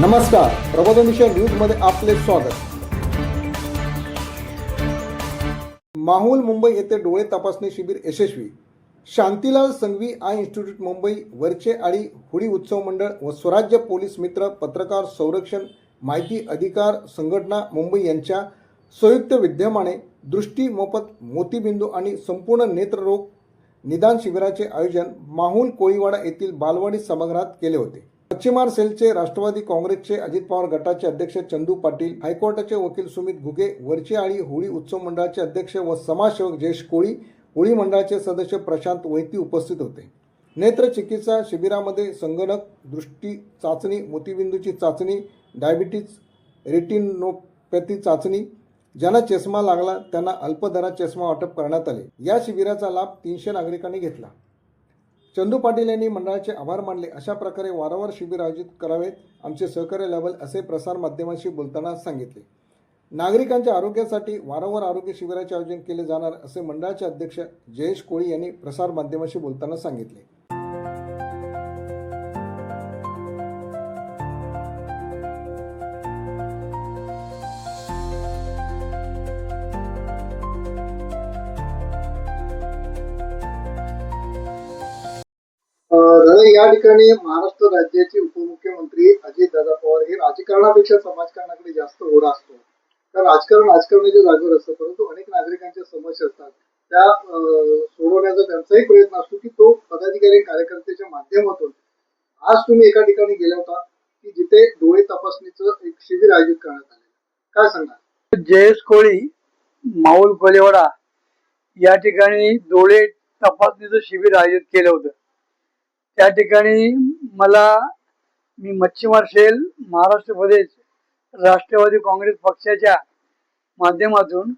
नमस्कार. प्रबोधनिशा न्यूजमध्ये आपले स्वागत. माहुल मुंबई येथे डोळे तपासणी शिबिर यशस्वी. शांतीलाल संघवी आय इन्स्टिट्यूट मुंबई वरचे आळी हुडी उत्सव मंडळ व स्वराज्य पोलीस मित्र पत्रकार संरक्षण माहिती अधिकार संघटना मुंबई यांच्या संयुक्त विद्यमाने दृष्टी मोफत मोतीबिंदू आणि संपूर्ण नेत्ररोग निदान शिबिराचे आयोजन माहुल कोळीवाडा येथील बालवाडी सभागृहात केले होते. पश्चिमार सेलचे राष्ट्रवादी काँग्रेसचे अजित पवार गटाचे अध्यक्ष चंदू पाटील हायकोर्टाचे वकील सुमित घुगे वरची आळी होळी उत्सव मंडळाचे अध्यक्ष व समाजसेवक जयेश कोळी होळी मंडळाचे सदस्य प्रशांत वैती उपस्थित होते. नेत्र चिकित्सा शिबिरामध्ये संगणक दृष्टी चाचणी मोतीबिंदूची चाचणी डायबिटीज रेटिनोपॅथी चाचणी ज्यांना चष्मा लागला त्यांना अल्पदरात चष्मा वाटप करण्यात आले. या शिबिराचा लाभ तीनशे नागरिकांनी घेतला. चंदू पाटील यांनी मंडळाचे आभार मानले. अशा प्रकारे वारंवार शिबिर आयोजित करावेत. आमचे सहकार्य लाभेल असे प्रसार माध्यमांशी बोलताना सांगितले. नागरिकांच्या आरोग्यासाठी वारंवार आरोग्य शिबिराचे आयोजन केले जाणार असे मंडळाचे अध्यक्ष जयेश कोळी यांनी प्रसार माध्यमांशी बोलताना सांगितले. तर या ठिकाणी महाराष्ट्र राज्याचे उपमुख्यमंत्री अजितदादा पवार हे राजकारणापेक्षा समाजकारणाकडे जास्त ओढा असतो. तर राजकारण राजकारणाच्या जागेवर असतं परंतु अनेक नागरिकांच्या समस्या असतात. त्या सोडवण्याचा त्यांचाही प्रयत्न असतो की तो पदाधिकारी कार्यकर्त्याच्या माध्यमातून. आज तुम्ही एका ठिकाणी गेला होता की जिथे डोळे तपासणीचं एक शिबिर आयोजित करण्यात आले काय सांगा जयेश कोळी माऊल कोलेवाडा या ठिकाणी डोळे तपासणीचं शिबिर आयोजित केलं होतं. त्या ठिकाणी मला मी मच्छीमार सेल महाराष्ट्र प्रदेश राष्ट्रवादी काँग्रेस पक्षाच्या माध्यमातून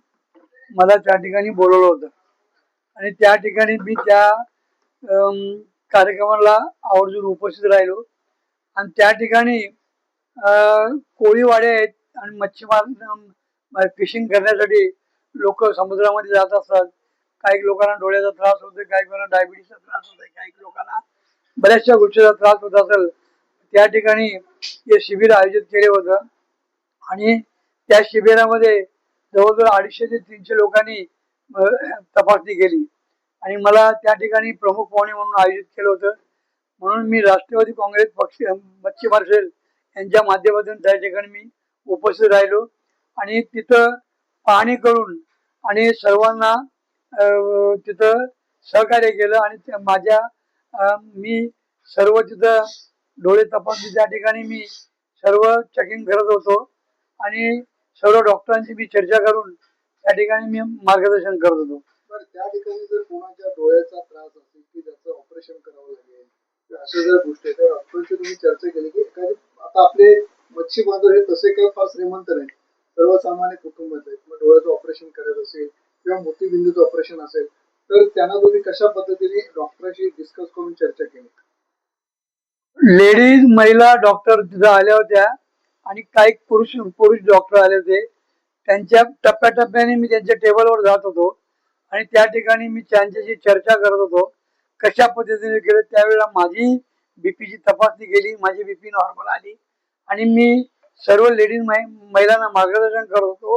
मला त्या ठिकाणी बोलवलं होतं. आणि त्या ठिकाणी मी त्या कार्यक्रमाला आवर्जून उपस्थित राहिलो. आणि त्या ठिकाणी कोळीवाडे आहेत आणि मच्छीमार फिशिंग करण्यासाठी लोक समुद्रामध्ये जात असतात. काही लोकांना डोळ्याचा त्रास होतो काही लोकांना डायबिटीसचा त्रास होतो काही लोकांना बऱ्याचशा गोष्टीचा त्रास होत असेल त्या ठिकाणी हे शिबिर आयोजित केले होतं. आणि त्या शिबिरामध्ये जवळजवळ अडीचशे ते तीनशे लोकांनी तपासणी केली. आणि मला त्या ठिकाणी प्रमुख पाहुणे म्हणून आयोजित केलं होतं. म्हणून मी राष्ट्रवादी काँग्रेस पक्ष मच्छी मार्शल यांच्या माध्यमातून त्या ठिकाणी मी उपस्थित राहिलो. आणि तिथं पाहणी करून आणि सर्वांना तिथं सहकार्य केलं आणि माझ्या मी सर्व तिथं डोळे तपासणी त्या ठिकाणी मी सर्व चेकिंग करत होतो. आणि सर्व डॉक्टरांची मी चर्चा करून त्या ठिकाणी मी मार्गदर्शन करत होतो. त्या ठिकाणी जर कोणाच्या डोळ्याचा त्रास असेल की त्याचं ऑपरेशन करावं लागेल किंवा अशा जर गोष्टी आहेत, तर डॉक्टरांशी तुम्ही चर्चा केली की एखादी आता आपले मच्छी बांधव हे तसे काही फार श्रीमंत नाही सर्वसामान्य कुटुंबात आहेत. मग डोळ्याचं ऑपरेशन करायचं असेल किंवा मोतीबिंदूचं ऑपरेशन असेल तर त्यांना तुम्ही कशा पद्धतीने डॉक्टरांशी डिस्कस करून चर्चा केली? लेडीज महिला डॉक्टर तिथं आल्या होत्या आणि काही पुरुष पुरुष डॉक्टर आले होते. त्यांच्या टप्प्याटप्प्याने मी त्यांच्या टेबलवर जात होतो आणि त्या ठिकाणी मी त्यांच्याशी चर्चा करत होतो. कशा पद्धतीने केलं? त्यावेळेला माझी बीपीची तपासणी केली माझी बीपी नॉर्मल आली आणि मी सर्व लेडीज महिलांना मार्गदर्शन करत होतो.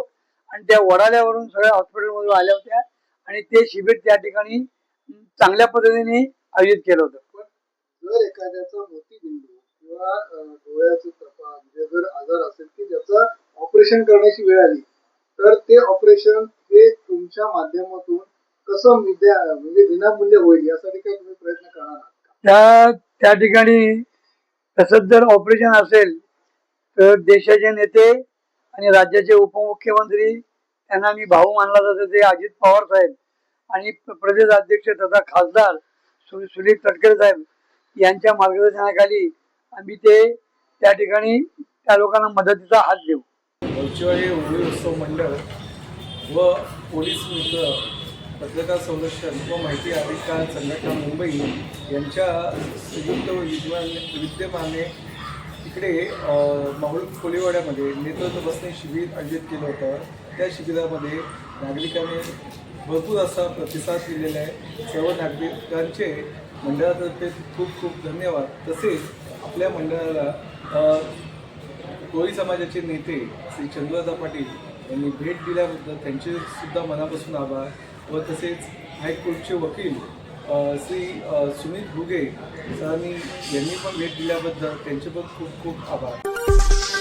आणि त्या वडाल्यावरून सगळ्या हॉस्पिटलमधून आल्या होत्या. आणि ते शिबिर त्या ठिकाणी चांगल्या पद्धतीने आयोजित केलं होतं पण जर एखाद्याचा मोतीबिंदू किंवा डोळ्याचं तपास म्हणजे जर आजार असेल की ज्याचं ऑपरेशन करण्याची वेळ आली तर ते ऑपरेशन हे तुमच्या माध्यमातून कसं म्हणजे विनामूल्य होईल यासाठी काय तुम्ही प्रयत्न करणार? त्या त्या ठिकाणी तसंच जर ऑपरेशन असेल तर देशाचे नेते आणि राज्याचे उपमुख्यमंत्री त्यांना मी भाऊ मानला जातो ते अजित पवार साहेब आणि प्रदेश अध्यक्ष तथा खासदार सु सुनील तटकरे साहेब यांच्या मार्गदर्शनाखाली आम्ही ते त्या ठिकाणी त्या लोकांना मदतीचा हात देऊ. वरचीवाडी होळी उत्सव मंडळ व पोलीस मित्र पत्रकार संरक्षण व माहिती अधिकार संघटना मुंबई यांच्या संयुक्त विद्यमान विद्यमाने इकडे माहुल कोलीवाड्यामध्ये नेतृत्व बसने शिबिर आयोजित केलं होतं. त्या शिबिरामध्ये नागरिकांनी भरपूर असा प्रतिसाद दिलेला आहे. सर्व नागरिकांचे मंडळातर्फे खूप खूप धन्यवाद. तसेच आपल्या मंडळाला कोळी समाजाचे नेते श्री चंद्रदा पाटील यांनी भेट दिल्याबद्दल त्यांचे सुद्धा मनापासून आभार व तसेच हायकोर्टचे वकील श्री सुमित भुगे सरांनी यांनी पण भेट दिल्याबद्दल त्यांचे पण खूप खूप आभार.